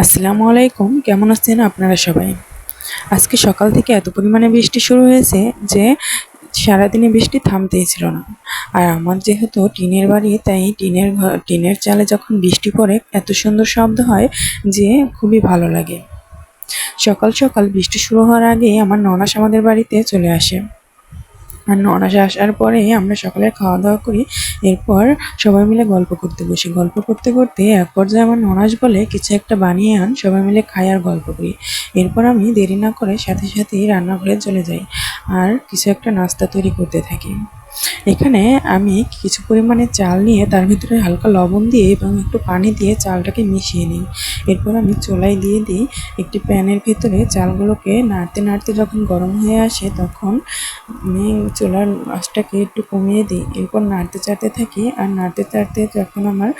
আসসালামু আলাইকুম, কেমন আছেন আপনারা সবাই? আজকে সকাল থেকে এত পরিমাণে বৃষ্টি শুরু হয়েছে যে সারাদিনে বৃষ্টি থামতেই ছিল না। আর আমার যেহেতু টিনের বাড়ি, তাই টিনের টিনের চালে যখন বৃষ্টি পড়ে, এত সুন্দর শব্দ হয় যে খুবই ভালো লাগে। সকাল সকাল বৃষ্টি শুরু হওয়ার আগে আমার ননাস আমাদের বাড়িতে চলে আসে। আর ননাস আসার পরে আমরা সকালে খাওয়া দাওয়া করি। এরপর সবাই মিলে গল্প করতে বসি। গল্প করতে করতে এক পর্যায়ে আমার ননাস বলে, কিছু একটা বানিয়ে আন, সবাই মিলে খাই আর গল্প করি। এরপর আমি দেরি না করে সাথে সাথেই রান্নাঘরে চলে যাই। আর কিছু একটা নাস্তা তৈরি করতে থাকি। এখানে আমি কিছু পরিমাণে চাল নিয়ে তার ভিতরে হালকা লবণ দিয়ে এবং একটু পানি দিয়ে চালটাকে মিশিয়ে নিই। এরপর আমি চোলাই দিয়ে দিই একটি প্যানের ভিতরে। চালগুলোকে নাড়তে নাড়তে যখন গরম হয়ে আসে তখন আমি চোলার আঁচটাকে একটু কমিয়ে দিই। এরপর নাড়তে চাড়তে থাকি আর নাড়তে চাড়তে যখন আমার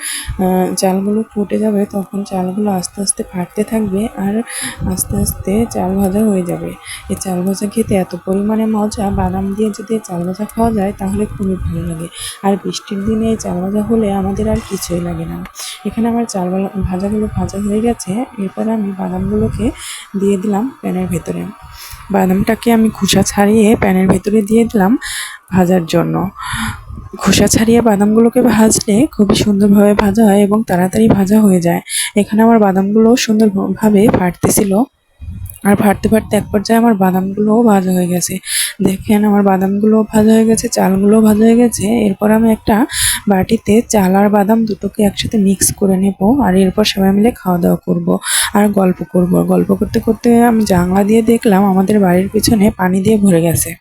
চালগুলো ফুটে যাবে তখন চালগুলো আস্তে আস্তে ফাটতে থাকবে আর আস্তে আস্তে চাল ভাজা হয়ে যাবে। এই চাল ভাজা খেতে এত পরিমাণে মজা। বাদাম দিয়ে যদি চাল ভাজা খাওয়া যায় তাহলে খুবই ভালো লাগে। আর বৃষ্টির দিনে চাল ভাজা হলে আমাদের আর কিছুই লাগে না। এখানে আমার চাল ভাজাগুলো ভাজা হয়ে গেছে। এরপর আমি বাদামগুলোকে দিয়ে দিলাম প্যানের ভেতরে। বাদামটাকে আমি খোসা ছাড়িয়ে প্যানের ভেতরে দিয়ে দিলাম ভাজার জন্য। খোসা ছাড়িয়ে বাদামগুলোকে ভাজলে খুবই সুন্দরভাবে ভাজা হয় এবং তাড়াতাড়ি ভাজা হয়ে যায়। এখানে আমার বাদামগুলো সুন্দরভাবে ফাটতেছিল। আর ভাড়তে ফাটতে এক পর্যায়ে আমার বাদামগুলোও ভাজা হয়ে গেছে। দেখেন, আমার বাদামগুলোও ভাজা হয়ে গেছে, চালগুলোও ভাজা হয়ে গেছে। এরপর আমি একটা বাটিতে চাল আর বাদাম দুটোকে একসাথে মিক্স করে নেব আর এরপর সবাই মিলে খাওয়া দাওয়া করব আর গল্প করব। গল্প করতে করতে আমি জানলা দিয়ে দেখলাম আমাদের বাড়ির পিছনে পানি দিয়ে ভরে গেছে।